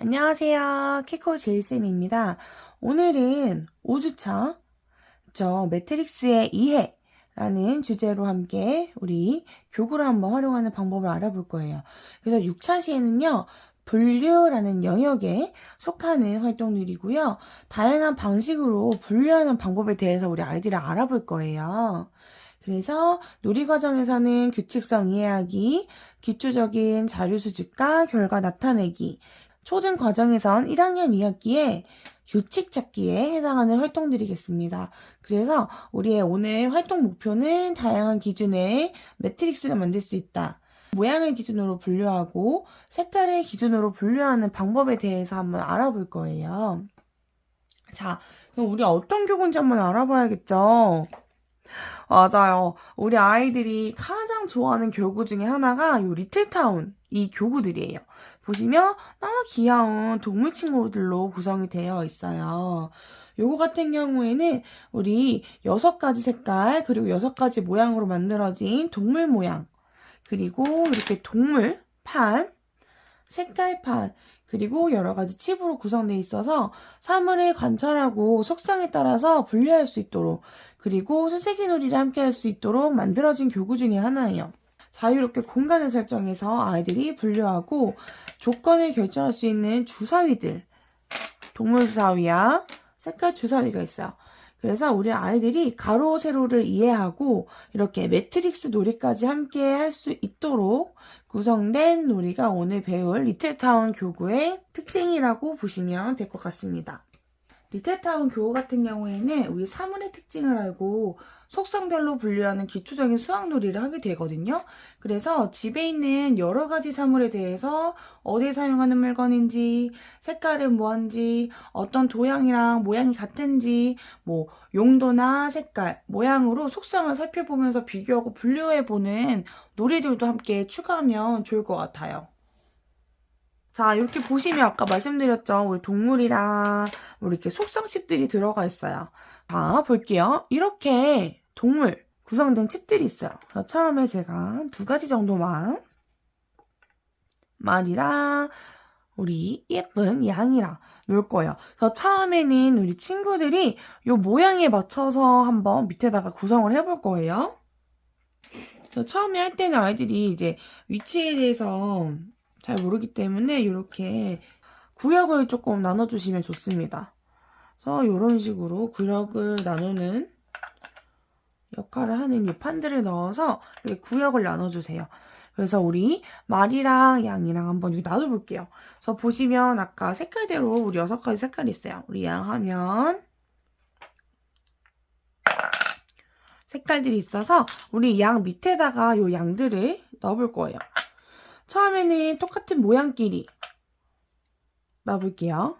안녕하세요. 키코 제이쌤입니다. 오늘은 5주차, 저 매트릭스의 이해라는 주제로 함께 우리 교구를 한번 활용하는 방법을 알아볼 거예요. 그래서 6차 시에는요, 분류라는 영역에 속하는 활동들이고요. 다양한 방식으로 분류하는 방법에 대해서 우리 아이들이 알아볼 거예요. 그래서 놀이 과정에서는 규칙성 이해하기, 기초적인 자료 수집과 결과 나타내기, 초등 과정에선 1학년 2학기에 규칙 찾기에 해당하는 활동들이겠습니다. 그래서 우리의 오늘 활동 목표는 다양한 기준의 매트릭스를 만들 수 있다. 모양을 기준으로 분류하고 색깔을 기준으로 분류하는 방법에 대해서 한번 알아볼 거예요. 자, 그럼 우리 어떤 교구인지 한번 알아봐야겠죠? 맞아요. 우리 아이들이 가장 좋아하는 교구 중에 하나가 요 리틀타운 이 교구들이에요. 보시면 너무 귀여운 동물 친구들로 구성이 되어 있어요. 요거 같은 경우에는 우리 여섯 가지 색깔 그리고 여섯 가지 모양으로 만들어진 동물 모양 그리고 이렇게 동물 판 색깔판 그리고 여러 가지 칩으로 구성되어 있어서 사물을 관찰하고 속성에 따라서 분류할 수 있도록 그리고 수세기 놀이를 함께 할 수 있도록 만들어진 교구 중에 하나예요. 자유롭게 공간을 설정해서 아이들이 분류하고 조건을 결정할 수 있는 주사위들, 동물 주사위야 색깔 주사위가 있어요. 그래서 우리 아이들이 가로, 세로를 이해하고 이렇게 매트릭스 놀이까지 함께 할 수 있도록 구성된 놀이가 오늘 배울 리틀타운 교구의 특징이라고 보시면 될 것 같습니다. 리틀타운 교구 같은 경우에는 우리 사물의 특징을 알고 속성별로 분류하는 기초적인 수학놀이를 하게 되거든요. 그래서 집에 있는 여러 가지 사물에 대해서 어디에 사용하는 물건인지, 색깔은 뭐한지, 어떤 도형이랑 모양이 같은지, 뭐 용도나 색깔, 모양으로 속성을 살펴보면서 비교하고 분류해보는 놀이들도 함께 추가하면 좋을 것 같아요. 자, 이렇게 보시면 아까 말씀드렸죠. 우리 동물이랑 우리 이렇게 속성칩들이 들어가 있어요. 자, 볼게요. 이렇게 동물 구성된 칩들이 있어요. 처음에 제가 두 가지 정도만 말이랑 우리 예쁜 양이랑 놓을 거예요. 그래서 처음에는 우리 친구들이 이 모양에 맞춰서 한번 밑에다가 구성을 해볼 거예요. 그래서 처음에 할 때는 아이들이 이제 위치에 대해서 잘 모르기 때문에 이렇게 구역을 조금 나눠주시면 좋습니다. 그래서 이런 식으로 구역을 나누는 역할을 하는 이 판들을 넣어서 구역을 나눠주세요. 그래서 우리 말이랑 양이랑 한번 여기 놔둬볼게요. 그래서 보시면 아까 색깔대로 우리 여섯 가지 색깔이 있어요. 우리 양 하면 색깔들이 있어서 우리 양 밑에다가 이 양들을 넣어볼 거예요. 처음에는 똑같은 모양끼리 놔볼게요.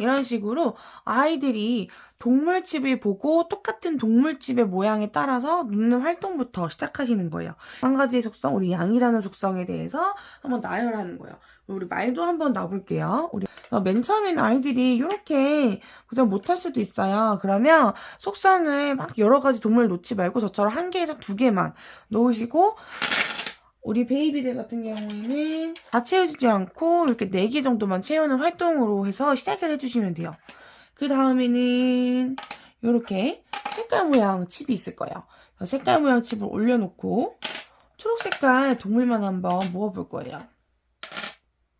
이런 식으로 아이들이 동물집을 보고 똑같은 동물집의 모양에 따라서 눕는 활동부터 시작하시는 거예요. 한 가지 속성, 우리 양이라는 속성에 대해서 한번 나열하는 거예요. 우리 말도 한번 놔볼게요. 우리 어, 맨 처음에는 아이들이 이렇게 구성 못할 수도 있어요. 그러면 속성을 막 여러 가지 동물 놓지 말고 저처럼 한 개에서 두 개만 놓으시고 우리 베이비들 같은 경우에는 다 채워지지 않고 이렇게 네개 정도만 채우는 활동으로 해서 시작을 해주시면 돼요. 그 다음에는 이렇게 색깔 모양 칩이 있을 거예요. 색깔 모양 칩을 올려놓고 초록 색깔 동물만 한번 모아볼 거예요.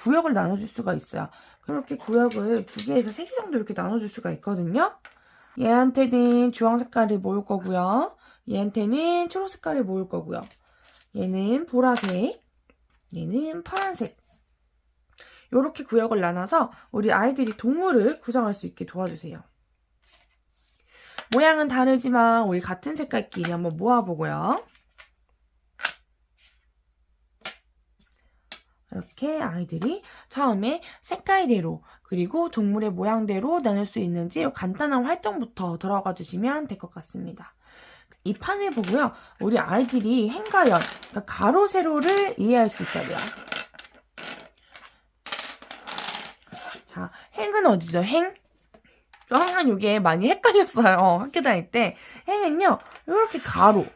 구역을 나눠줄 수가 있어요. 그렇게 구역을 두 개에서 세 개 정도 이렇게 나눠줄 수가 있거든요. 얘한테는 주황 색깔을 모을 거고요. 얘한테는 초록 색깔을 모을 거고요. 얘는 보라색, 얘는 파란색. 이렇게 구역을 나눠서 우리 아이들이 동물을 구성할 수 있게 도와주세요. 모양은 다르지만 우리 같은 색깔끼리 한번 모아보고요. 이렇게 아이들이 처음에 색깔대로 그리고 동물의 모양대로 나눌 수 있는지 간단한 활동부터 들어가 주시면 될 것 같습니다. 이 판을 보고요. 우리 아이들이 행과 연, 그러니까 가로, 세로를 이해할 수 있어야 돼요. 자, 행은 어디죠? 행? 저 항상 이게 많이 헷갈렸어요. 학교 다닐 때. 행은요, 이렇게 가로.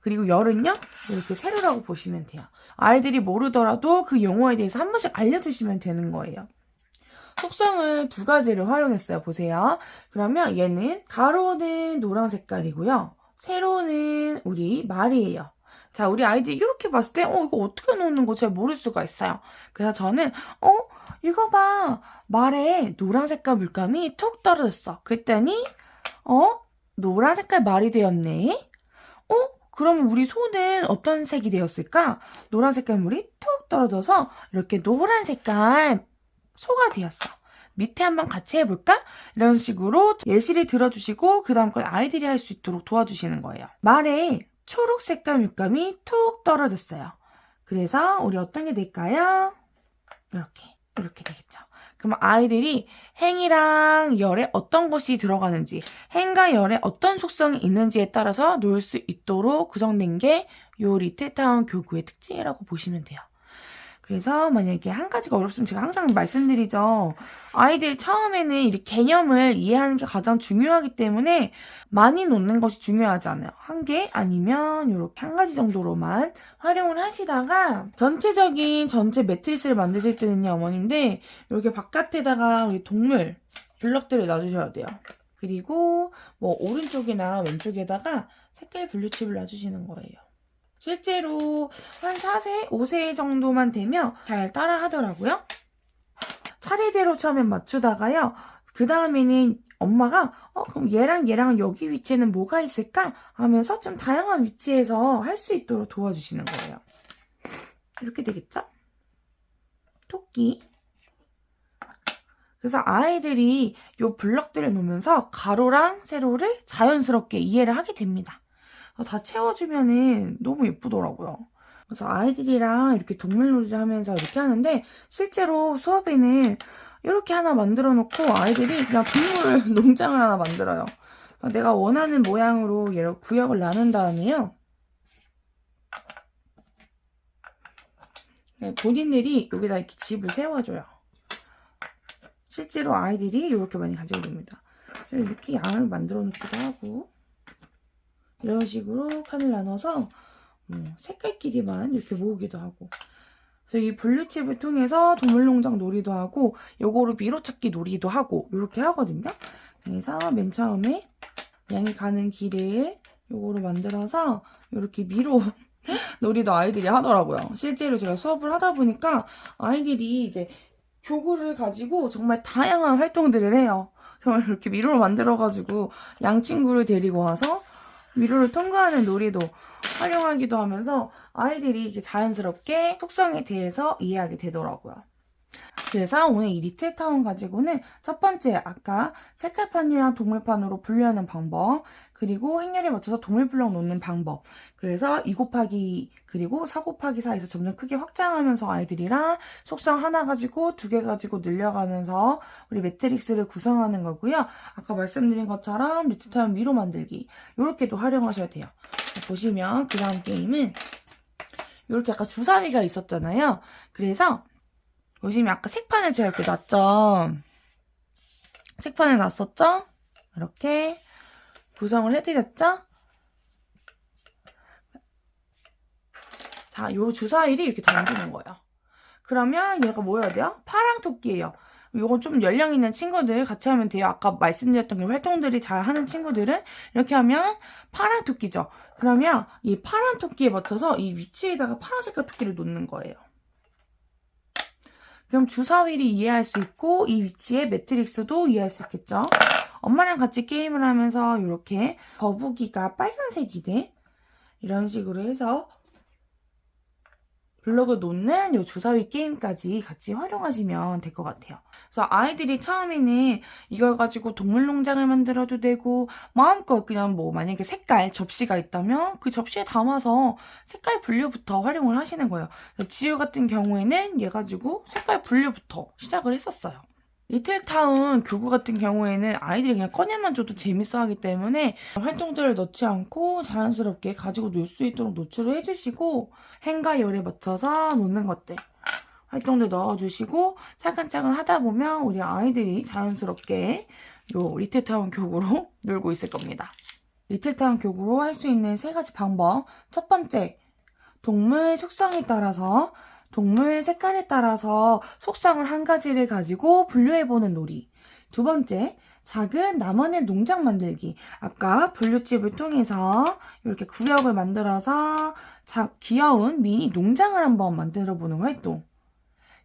그리고 열은요, 이렇게 세로라고 보시면 돼요. 아이들이 모르더라도 그 용어에 대해서 한 번씩 알려주시면 되는 거예요. 속성을 두 가지를 활용했어요. 보세요. 그러면 얘는 가로는 노란 색깔이고요. 세로는 우리 말이에요. 자, 우리 아이들이 이렇게 봤을 때, 어, 이거 어떻게 놓는 거 잘 모를 수가 있어요. 그래서 저는, 어, 이거 봐. 말에 노란 색깔 물감이 톡 떨어졌어. 그랬더니, 어, 노란 색깔 말이 되었네. 어, 그러면 우리 손은 어떤 색이 되었을까? 노란 색깔 물이 톡 떨어져서 이렇게 노란 색깔 소가 되었어. 밑에 한번 같이 해볼까? 이런 식으로 예시를 들어주시고 그 다음 건 아이들이 할 수 있도록 도와주시는 거예요. 말에 초록 색깔 물감이 툭 떨어졌어요. 그래서 우리 어떤 게 될까요? 이렇게 이렇게 되겠죠. 그럼 아이들이 행이랑 열에 어떤 것이 들어가는지 행과 열에 어떤 속성이 있는지에 따라서 놓을 수 있도록 구성된 게 요 리틀타운 교구의 특징이라고 보시면 돼요. 그래서 만약에 한 가지가 어렵으면 제가 항상 말씀드리죠. 아이들 처음에는 이 개념을 이해하는 게 가장 중요하기 때문에 많이 놓는 것이 중요하지 않아요. 한 개 아니면 이렇게 한 가지 정도로만 활용을 하시다가 전체적인 전체 매트리스를 만드실 때는요, 어머님들 이렇게 바깥에다가 우리 동물 블럭들을 놔주셔야 돼요. 그리고 뭐 오른쪽이나 왼쪽에다가 색깔 블루칩을 놔주시는 거예요. 실제로 한 4세, 5세 정도만 되면 잘 따라 하더라고요. 차례대로 처음엔 맞추다가요. 그 다음에는 엄마가 어 그럼 얘랑 얘랑 여기 위치에는 뭐가 있을까 하면서 좀 다양한 위치에서 할 수 있도록 도와주시는 거예요. 이렇게 되겠죠? 토끼. 그래서 아이들이 요 블럭들을 놓으면서 가로랑 세로를 자연스럽게 이해를 하게 됩니다. 다 채워주면은 너무 예쁘더라고요. 그래서 아이들이랑 이렇게 동물놀이를 하면서 이렇게 하는데 실제로 수업에는 이렇게 하나 만들어 놓고 아이들이 그냥 동물 농장을 하나 만들어요. 내가 원하는 모양으로 얘를 구역을 나눈 다음에요. 네, 본인들이 여기다 이렇게 집을 세워줘요. 실제로 아이들이 이렇게 많이 가지고 놉니다. 이렇게 양을 만들어 놓기도 하고 이런 식으로 칸을 나눠서 음, 색깔끼리만 이렇게 모으기도 하고 그래서 이 블루칩을 통해서 동물농장 놀이도 하고 요거로 미로찾기 놀이도 하고 이렇게 하거든요. 그래서 맨 처음에 양이 가는 길을 요거로 만들어서 이렇게 미로 놀이도 아이들이 하더라고요. 실제로 제가 수업을 하다 보니까 아이들이 이제 교구를 가지고 정말 다양한 활동들을 해요. 정말 이렇게 미로를 만들어가지고 양 친구를 데리고 와서 위로를 통과하는 놀이도 활용하기도 하면서 아이들이 자연스럽게 속성에 대해서 이해하게 되더라고요. 그래서 오늘 이 리틀 타운 가지고는 첫 번째 아까 색깔판이랑 동물판으로 분류하는 방법 그리고 행렬에 맞춰서 동물블럭 놓는 방법 그래서 2 곱하기 그리고 4 곱하기 4에서 점점 크게 확장하면서 아이들이랑 속성 하나 가지고 두 개 가지고 늘려가면서 우리 매트릭스를 구성하는 거고요. 아까 말씀드린 것처럼 리틀타운 위로 만들기 이렇게도 활용하셔야 돼요. 보시면 그 다음 게임은 이렇게 아까 주사위가 있었잖아요. 그래서 보시면 아까 색판을 제가 이렇게 놨죠. 색판을 놨었죠? 이렇게 구성을 해드렸죠? 자, 요 주사위를 이렇게 던지는 거예요. 그러면 얘가 뭐여야 돼요? 파랑 토끼예요. 요거 좀 연령 있는 친구들 같이 하면 돼요. 아까 말씀드렸던 그 활동들이 잘 하는 친구들은 이렇게 하면 파란 토끼죠. 그러면 이 파란 토끼에 맞춰서 이 위치에다가 파란색깔 토끼를 놓는 거예요. 그럼 주사위를 이해할 수 있고 이 위치에 매트릭스도 이해할 수 있겠죠. 엄마랑 같이 게임을 하면서 이렇게 거북이가 빨간색이 돼. 이런 식으로 해서 블록을 놓는 요 주사위 게임까지 같이 활용하시면 될 것 같아요. 그래서 아이들이 처음에는 이걸 가지고 동물농장을 만들어도 되고 마음껏 그냥 뭐 만약에 색깔 접시가 있다면 그 접시에 담아서 색깔 분류부터 활용을 하시는 거예요. 지우 같은 경우에는 얘 가지고 색깔 분류부터 시작을 했었어요. 리틀타운 교구 같은 경우에는 아이들이 그냥 꺼내만 줘도 재밌어 하기 때문에 활동들을 넣지 않고 자연스럽게 가지고 놀 수 있도록 노출을 해주시고 행과 열에 맞춰서 놓는 것들 활동들 넣어주시고 차근차근 하다 보면 우리 아이들이 자연스럽게 요 리틀타운 교구로 놀고 있을 겁니다. 리틀타운 교구로 할 수 있는 세 가지 방법. 첫 번째, 동물 속성에 따라서, 동물 색깔에 따라서 속성을 한 가지를 가지고 분류해보는 놀이. 두 번째, 작은 나만의 농장 만들기. 아까 분류집을 통해서 이렇게 구역을 만들어서 자, 귀여운 미니 농장을 한번 만들어 보는 활동.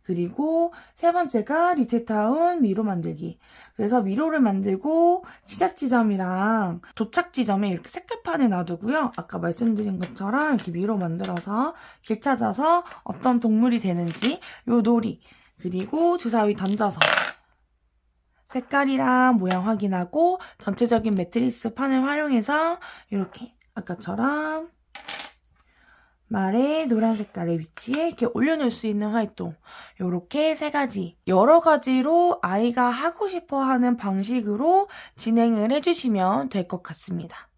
그리고 세 번째가 리틀타운 미로 만들기. 그래서 미로를 만들고 시작 지점이랑 도착 지점에 이렇게 색깔판에 놔두고요. 아까 말씀드린 것처럼 이렇게 미로 만들어서 길 찾아서 어떤 동물이 되는지 요 놀이. 그리고 주사위 던져서 색깔이랑 모양 확인하고 전체적인 매트리스 판을 활용해서 이렇게 아까처럼 말의 노란 색깔의 위치에 이렇게 올려놓을 수 있는 활동. 이렇게 세 가지. 여러 가지로 아이가 하고 싶어 하는 방식으로 진행을 해주시면 될 것 같습니다.